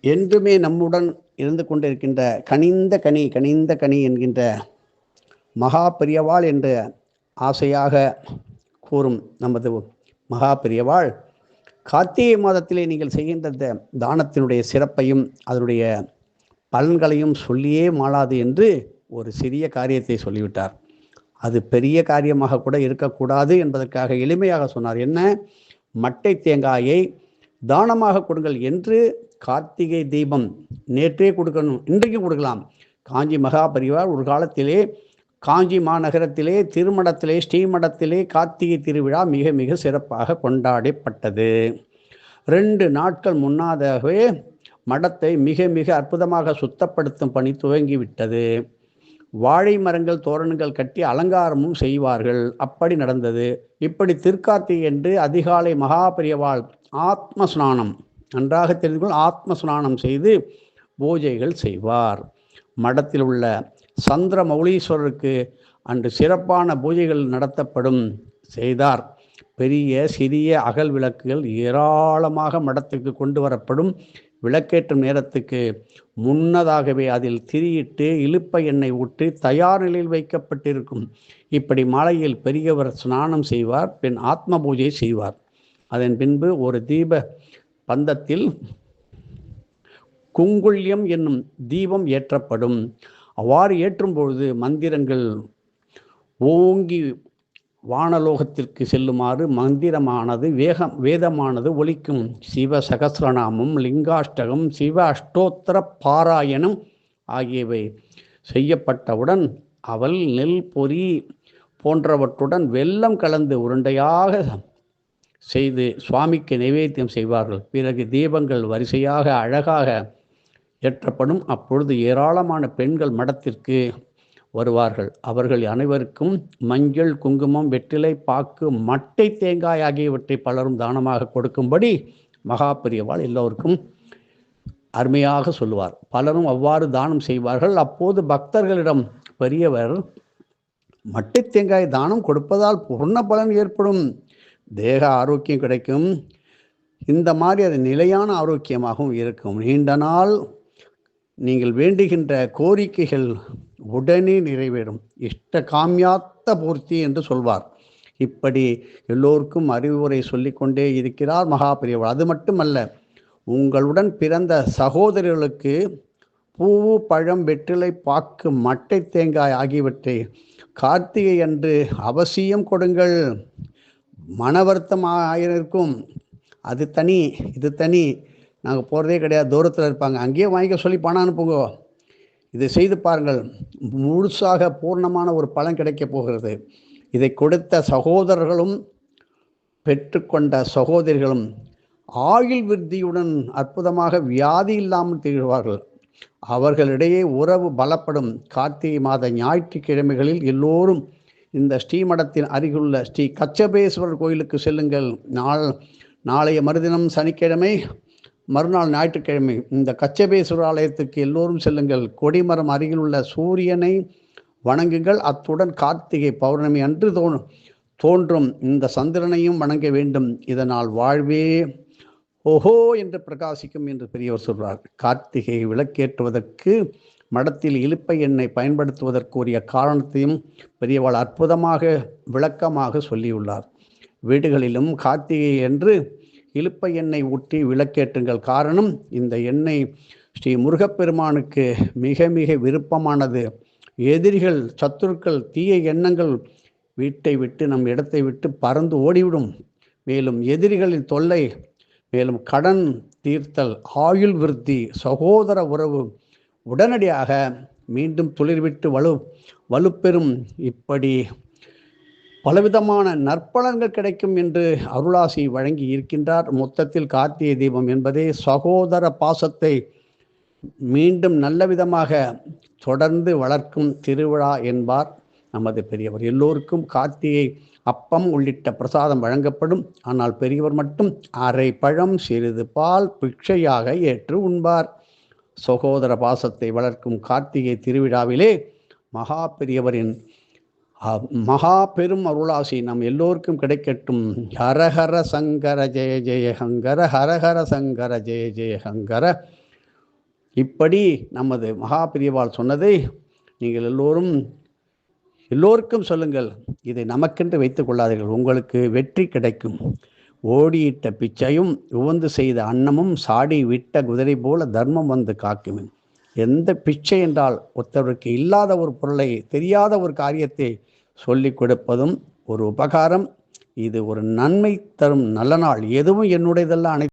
என்றுமே நம்முடன் இருந்து கொண்டிருக்கின்ற கனிந்த கனி கனிந்த கனி என்கின்ற மகா பெரியவாள் என்று ஆசையாக கூறும் நமது மகா பெரியவாள் கார்த்திகை மாதத்திலே நீங்கள் செய்கின்ற இந்த தானத்தினுடைய சிறப்பையும் அதனுடைய பலன்களையும் சொல்லியே மாளாது என்று ஒரு சிறிய காரியத்தை சொல்லிவிட்டார். அது பெரிய காரியமாக கூட இருக்கக்கூடாது என்பதற்காக எளிமையாக சொன்னார். என்ன? மட்டை தேங்காயை தானமாக கொடுங்கள் என்று கார்த்திகை தீபம் நேற்றே கொடுக்கணும் இன்றைக்கு கொடுக்கலாம். காஞ்சி மகா பரிவார் ஒரு காலத்திலே காஞ்சி மாநகரத்திலே திருமணத்திலே ஸ்ரீமடத்திலே கார்த்திகை திருவிழா மிக மிக சிறப்பாக கொண்டாடப்பட்டது. ரெண்டு நாட்கள் முன்னாதாகவே மடத்தை மிக மிக அற்புதமாக சுத்தப்படுத்தும் பணி துவங்கிவிட்டது. வாழை மரங்கள் தோரணங்கள் கட்டி அலங்காரமும் செய்வார்கள். அப்படி நடந்தது. இப்படி திருக்கார்த்திகை என்று அதிகாலை மகாபெரியவாள் ஆத்மஸ்நானம். நன்றாக தெரிந்து கொள் ஆத்மஸ்நானம் செய்து பூஜைகள் செய்வார். மடத்தில் உள்ள சந்திர மௌலீஸ்வரருக்கு அன்று சிறப்பான பூஜைகள் நடத்தப்படும் செய்தார். பெரிய சிறிய அகல் விளக்குகள் ஏராளமாக மடத்துக்கு கொண்டு வரப்படும். விளக்கேற்றும் நேரத்துக்கு முன்னதாகவே அதில் திரியிட்டு இழுப்ப எண்ணெய் ஊற்றி தயார் நிலையில் வைக்கப்பட்டிருக்கும். இப்படி மாலையில் பெரியவர் ஸ்நானம் செய்வார் பின் ஆத்ம பூஜை செய்வார். அதன் பின்பு ஒரு தீப பந்தத்தில் குங்குள்யம் என்னும் தீபம் ஏற்றப்படும். அவ்வாறு ஏற்றும் பொழுது மந்திரங்கள் ஓங்கி வானலோகத்திற்கு செல்லுமாறு மந்திரமானது வேகம் வேதமானது ஒலிக்கும். சிவ சகசிரநாமம் லிங்காஷ்டகம் சிவ அஷ்டோத்தர பாராயணம் ஆகியவை செய்யப்பட்டவுடன் அவள் நெல் பொறி போன்றவற்றுடன் வெள்ளம் கலந்து உருண்டையாக செய்து சுவாமிக்கு நைவேத்தியம் செய்வார்கள். பிறகு தீபங்கள் வரிசையாக அழகாக ஏற்றப்படும். அப்பொழுது ஏராளமான பெண்கள் மடத்திற்கு வருவார்கள். அவர்கள் அனைவருக்கும் மஞ்சள் குங்குமம் வெற்றிலை பாக்கு மட்டை தேங்காய் ஆகியவற்றை பலரும் தானமாக கொடுக்கும்படி மகா பெரியவாள் எல்லோருக்கும் அருமையாக சொல்லுவார். பலரும் அவ்வாறு தானம் செய்வார்கள். அப்போது பக்தர்களிடம் பெரியவர் மட்டை தேங்காய் தானம் கொடுப்பதால் பூர்ண பலன் ஏற்படும். தேக ஆரோக்கியம் கிடைக்கும். இந்த மாதிரி அது நிலையான ஆரோக்கியமாகவும் இருக்கும். நீண்ட நாள் நீங்கள் வேண்டுகின்ற கோரிக்கைகள் உடனே நிறைவேறும். இஷ்ட காமியாத்த பூர்த்தி என்று சொல்வார். இப்படி எல்லோருக்கும் அறிவுரை சொல்லிக்கொண்டே இருக்கிறார் மகாபிரியவர். அது மட்டுமல்ல உங்களுடன் பிறந்த சகோதரர்களுக்கு பூவு பழம் வெற்றிலை பாக்கு மட்டை தேங்காய் ஆகியவற்றை கார்த்திகை அன்று அவசியம் கொடுங்கள். மன வருத்தம் ஆயிருக்கும் அது தனி இது தனி. நாங்கள் போகிறதே கிடையாது தூரத்தில் இருப்பாங்க. அங்கேயே வாங்கிக்க சொல்லி பணம் அனுப்புங்க. இதை செய்து பாருங்கள். முழுசாக பூர்ணமான ஒரு பலன் கிடைக்கப் போகிறது. இதை கொடுத்த சகோதரர்களும் பெற்றுக்கொண்ட சகோதரிகளும் ஆயுள் விருத்தியுடன் அற்புதமாக வியாதி இல்லாமல் திகழ்வார்கள். அவர்களிடையே உறவு பலப்படும். கார்த்திகை மாத ஞாயிற்றுக்கிழமைகளில் எல்லோரும் இந்த ஸ்ரீமடத்தின் அருகிலுள்ள ஸ்ரீ கச்சபேஸ்வரர் கோயிலுக்கு செல்லுங்கள். நாள் நாளைய மறுதினம் சனிக்கிழமை மறுநாள் ஞாயிற்றுக்கிழமை இந்த கச்சபேஸ்வரர் ஆலயத்துக்கு எல்லோரும் செல்லுங்கள். கொடிமரம் அருகிலுள்ள சூரியனை வணங்குங்கள். அத்துடன் கார்த்திகை பௌர்ணமி அன்று தோன்றும் தோன்றும். இந்த சந்திரனையும் வணங்க வேண்டும். இதனால் வாழ்வே ஓஹோ என்று பிரகாசிக்கும் என்று பெரியவர் சொல்றார். கார்த்திகை விளக்கேற்றுவதற்கு மடத்தில் இழுப்பை எண்ணெய் பயன்படுத்துவதற்குரிய காரணத்தையும் பெரியவாள் அற்புதமாக விளக்கமாக சொல்லியுள்ளார். வீடுகளிலும் கார்த்திகை என்று இழுப்பை எண்ணெய் ஊற்றி விளக்கேற்றுங்கள். காரணம் இந்த எண்ணெய் ஸ்ரீ முருகப்பெருமானுக்கு மிக மிக விருப்பமானது. எதிரிகள் சத்துருக்கள் தீய எண்ணங்கள் வீட்டை விட்டு நம் இடத்தை விட்டு பறந்து ஓடிவிடும். மேலும் எதிரிகளின் தொல்லை மேலும் கடன் தீர்த்தல் ஆயுள் விருத்தி சகோதர உறவு உடனடியாக மீண்டும் துளிர்விட்டு வலு வலுப்பெறும். இப்படி பலவிதமான நற்பலன்கள் கிடைக்கும் என்று அருளாசி வழங்கி இருக்கின்றார். மொத்தத்தில் கார்த்திகை தீபம் என்பதே சகோதர பாசத்தை மீண்டும் நல்ல விதமாக தொடர்ந்து வளர்க்கும் திருவிழா என்பார். நமது பெரியவர். எல்லோருக்கும் கார்த்திகை அப்பம் உள்ளிட்ட பிரசாதம் வழங்கப்படும். ஆனால் பெரியவர் மட்டும் அரை பழம் சிறிது பால் பிக்ஷையாக ஏற்று உண்பார். சகோதர பாசத்தை வளர்க்கும் கார்த்திகை திருவிழாவிலே மகா பெரியவரின் மகா பெரும் அருளாசி நம் எல்லோருக்கும் கிடைக்கட்டும். ஹரஹர சங்கர ஜெய ஜெய ஹங்கர ஹரஹர சங்கர ஜெய ஜெய ஹங்கர. இப்படி நமது மகாபிரியவாள் சொன்னதை நீங்கள் எல்லோரும் எல்லோருக்கும் சொல்லுங்கள் இதை நமக்கென்று வைத்துக் கொள்ளாதீர்கள். உங்களுக்கு வெற்றி கிடைக்கும். ஓடியிட்ட பிச்சையும் உவந்து செய்த அன்னமும் சாடி விட்ட குதிரை போல தர்மம் வந்து காக்கும் எந்த பிச்சை என்றால் ஒருத்தவருக்கு இல்லாத ஒரு பொருளை தெரியாத ஒரு காரியத்தை சொல்லிக் கொடுப்பதும் ஒரு உபகாரம். இது ஒரு நன்மை தரும் நல்ல நாள். எதுவும் என்னுடையதெல்லாம் அனைத்து